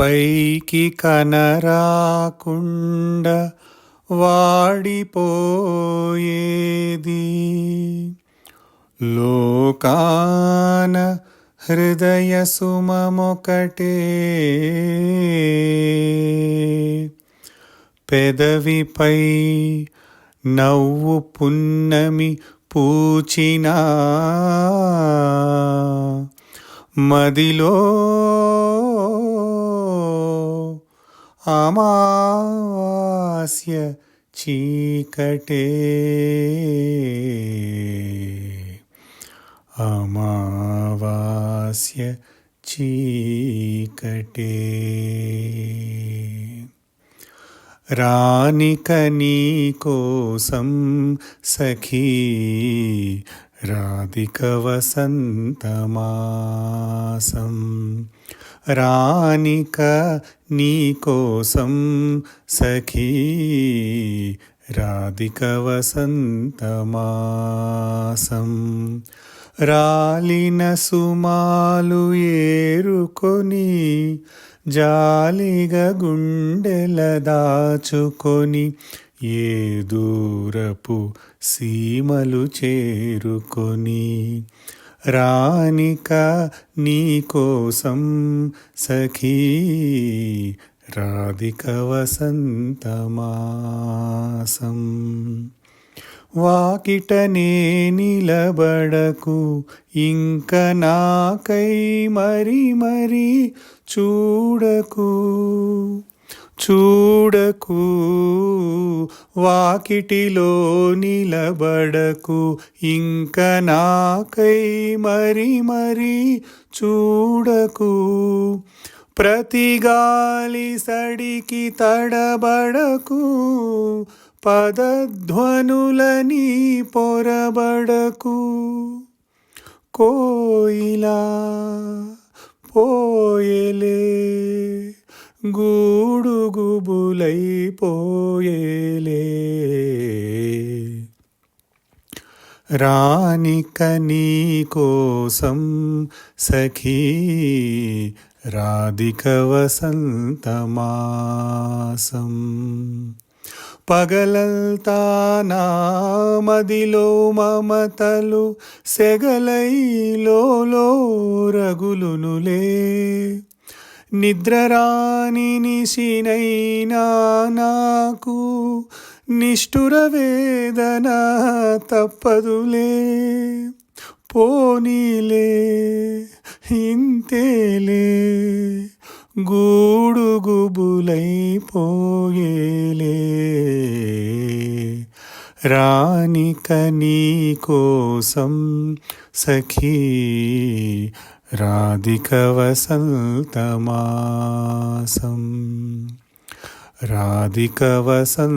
పైకి కనరాకుండ వాడిపోయేది. లోకాన హృదయ సుమమొకటే. పెదవిపై నవ్వు పున్నమి పూచినా. మదిలో అమాస్య చీకటే. అమావాస్య చీకటే. రానిక నీ కోసం సఖీ రాధిక వసంతమాసం రానిక నీకోసం సఖీ రాధిక వసంతమాసం రాలిన సుమాలు ఏరుకొని జాలిగా గుండెల దాచుకొని ఏ దూరపు సీమలు చేరుకొని రానిక నీ కోసం సఖీ రాధిక వసంతమాసం. వాకిటనే నిలబడకు ఇంక నాకై మరి మరి చూడకు. చూడకు వాకిటిలో నిలబడకు ఇంక నాకై మరి మరి చూడకు. ప్రతి గాలి సడికి తడబడకు పదధ్వనులని పొరబడకు. కోయిలా గూడుగుబులైపోయేలే. రానిక నీ కోసం సఖీ రాధిక వసంతమాసం పగలంతా నా మదిలో మమతలు సెగలైలో రగులునులే. నిద్రరాని నిశినైనా నాకు నిష్ఠుర వేదన తప్పదులే. పోనీలే ఇంతేలే గూడుగుబులైపోయేలే. రాణిక నీ కోసం సఖీ రాధిక వసంతమాసం రాధిక వసంతమాసం